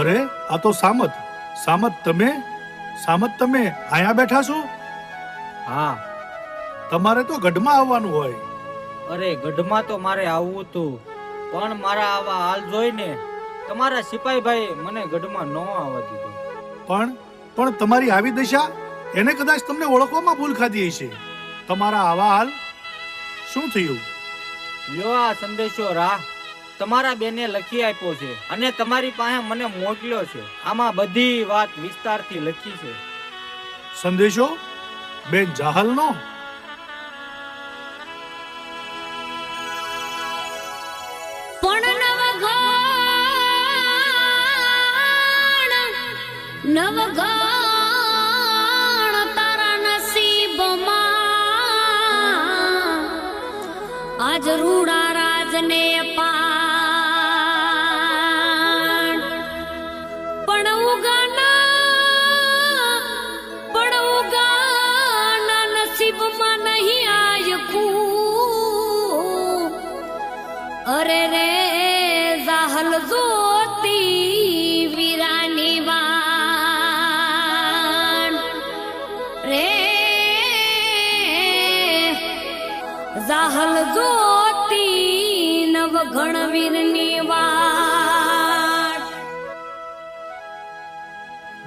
અરે આ તો સામત. સામત તમે? સામત તમે અહીંયા બેઠા છો? હા. તમારે તો ગઢમાં આવવાનું હોય. અરે ગઢમાં તો મારે આવવું હતું. પણ મારા આવા હાલ જોઈને તમારા સિપાહીભાઈ મને ગઢમાં ન આવવા દીધો. પણ પણ તમારી આવી દશા એને કદાચ તમને ઓળખવામાં ભૂલ ખાધી હશે. તમારા આવા હાલ શું થયું? લ્યો આ સંદેશો રાહ. તમારા બેને લખી આપ્યો છે અને તમારી પાસે મને મોકલ્યો છે. આમાં બધી વાત વિસ્તારથી લખી છે. સંદેશો? બેન જાહલનો? પણ નવઘણ નવઘણ રાજને પાણ પણ ઉગાના પણ ઉગાના નસીબમાં નહીં આયકું. અરે રે જાહલ જોતી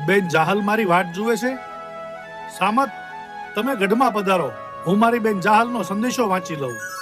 બેન, જાહલ મારી વાટ જુએ છે? સામત, તમે ગઢમાં પધારો. હું મારી બેન જાહલનો સંદેશો વાંચી લઉં.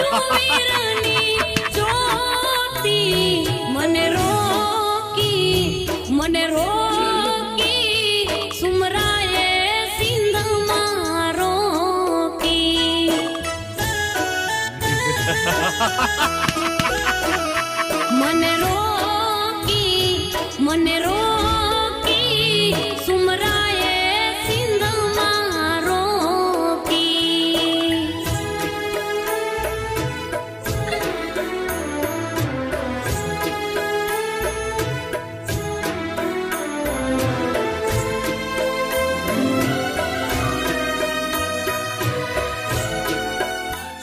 વાટુ વીરની જ્યોતિ મને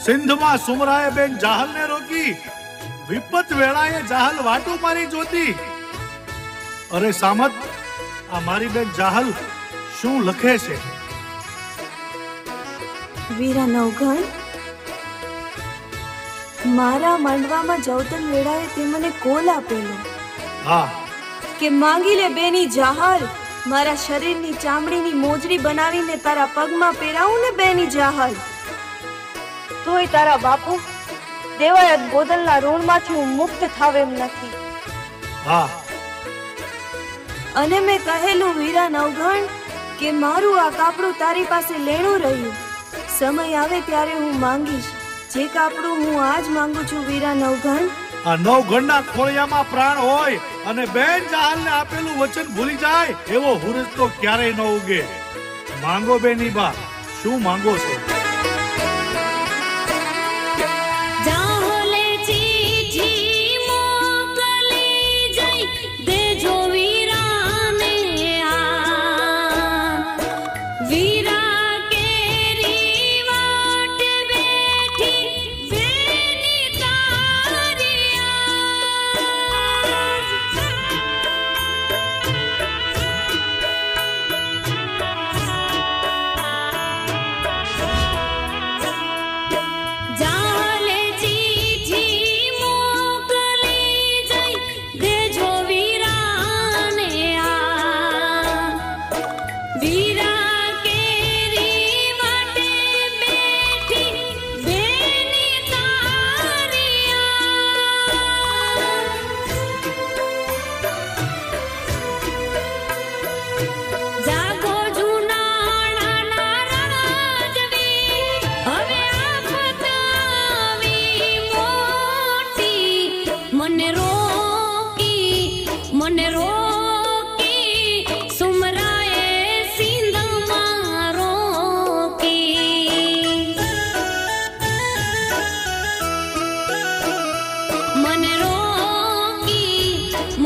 સિંધમાં સુમરાએ બેન જાહલને રોકી. વિપત વેળાએ જાહલ વાટો મારી જોતી. અરે સામત આ મારી બેન જાહલ શું લખે છે? વીરા નવઘણ મારા માંડવામાં જવતન વેળાએ તે મને કોલ આપેલો. હા. કે માંગી લે બેની જાહલ મારા શરીરની ચામડીની મોજડી બનાવીને તારા પગમાં પહેરાવું ને બેની જાહલ. તોય તારા બાપુ દેવાયત ગોદલના ઋણમાંથી હું મુક્ત થાવ એમ નથી. હા. અને મેં કહેલું વીરા નવઘણ કે મારું આ કાપડું તારી પાસે લેણું રહ્યું. સમય આવે ત્યારે હું માંગીશ. જે કાપડું હું આજ માંગુ છું વીરા નવઘણ આ નવ ગણના ખોળિયામાં પ્રાણ હોય અને બેન જહાલને આપેલું વચન ભૂલી જાય એવો હુરજ તો ક્યારેય ન ઉગે. માંગો બેની બા શું માંગો છો?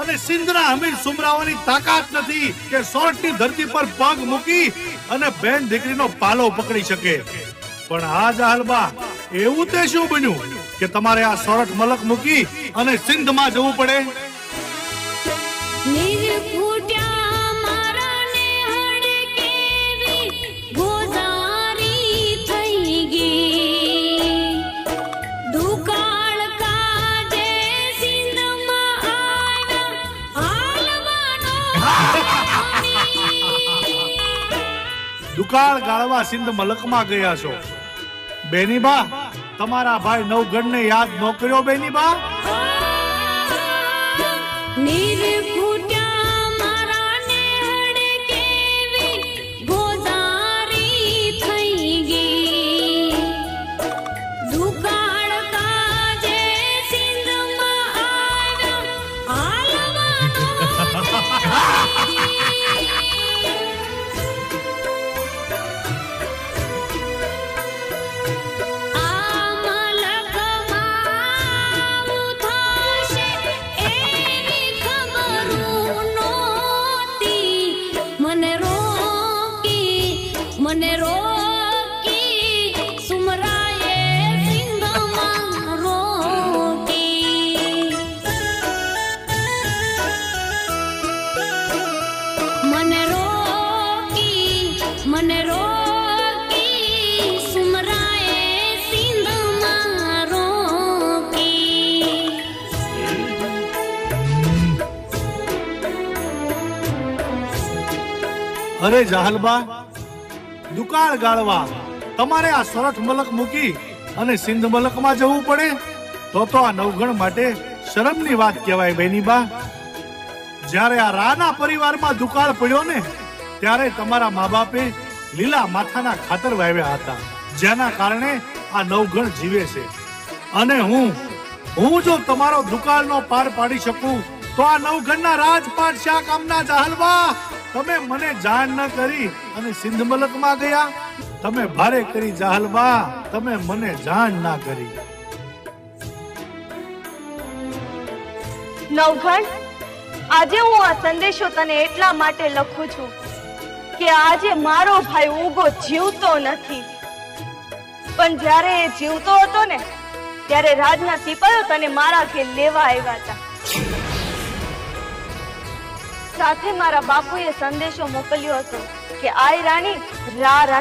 અને સિંધના અમીર સુમરાવાની તાકાત નથી કે સોરઠની ધરતી પર પગ મૂકી અને બેન દીકરીનો પાલો પકડી શકે. પણ આ જાહલબા એવું તે શું બન્યું કે તમારે આ સોરઠ મલક મૂકી અને સિંધમાં જવું પડે? દુકાળ ગાળવા સિંધ મલકમાં ગયા છો. બેનીબા, તમારા ભાઈ નવગઢને યાદ ન કર્યો બેનીબા? નિર્ફૂટ્યા મને રોકી સુમરાએ સિંધમાં રોકી મને રોકી મને રોકી સુમરાએ સિંધમાં રોકી અરે જાહલબા દુકાળ ગાળવા. તમારે આ સોરઠ મલક મૂકી અને સિંધ મલકમાં જવું પડે? તો તો આ નવગણ માટે શરમની વાત કહેવાય બેનીબા જ્યારે આ રાના પરિવારમાં દુકાળ પડ્યો ને, ત્યારે તમારા મા બાપે લીલા માથાના ખાતર વાવ્યા હતા, જેના કારણે આ નવગણ જીવે છે. અને હું હું જો તમારો દુકાળનો પાર પાડી શકું, તો આ નવગણના રાજપાટ શાહ કામના જાહલબા તમે મને જાણ ન કરી અને સિંધ મલકમાં ગયા? તમે ભારે કરી જાહલબા તમે મને જાણ ના કરી. નવઘણ આજે હું આ સંદેશો તને એટલા માટે લખું છું કે આજે મારો ભાઈ ઉગો જીવતો નથી. પણ જ્યારે એ જીવતો હતો ને, ત્યારે રાજના સિપાયો તને મારા ઘેર લેવા આવ્યા હતા. સાથે મારા બાપુએ સંદેશો મોકલ્યો હતો કે આય રાણી રા રાખી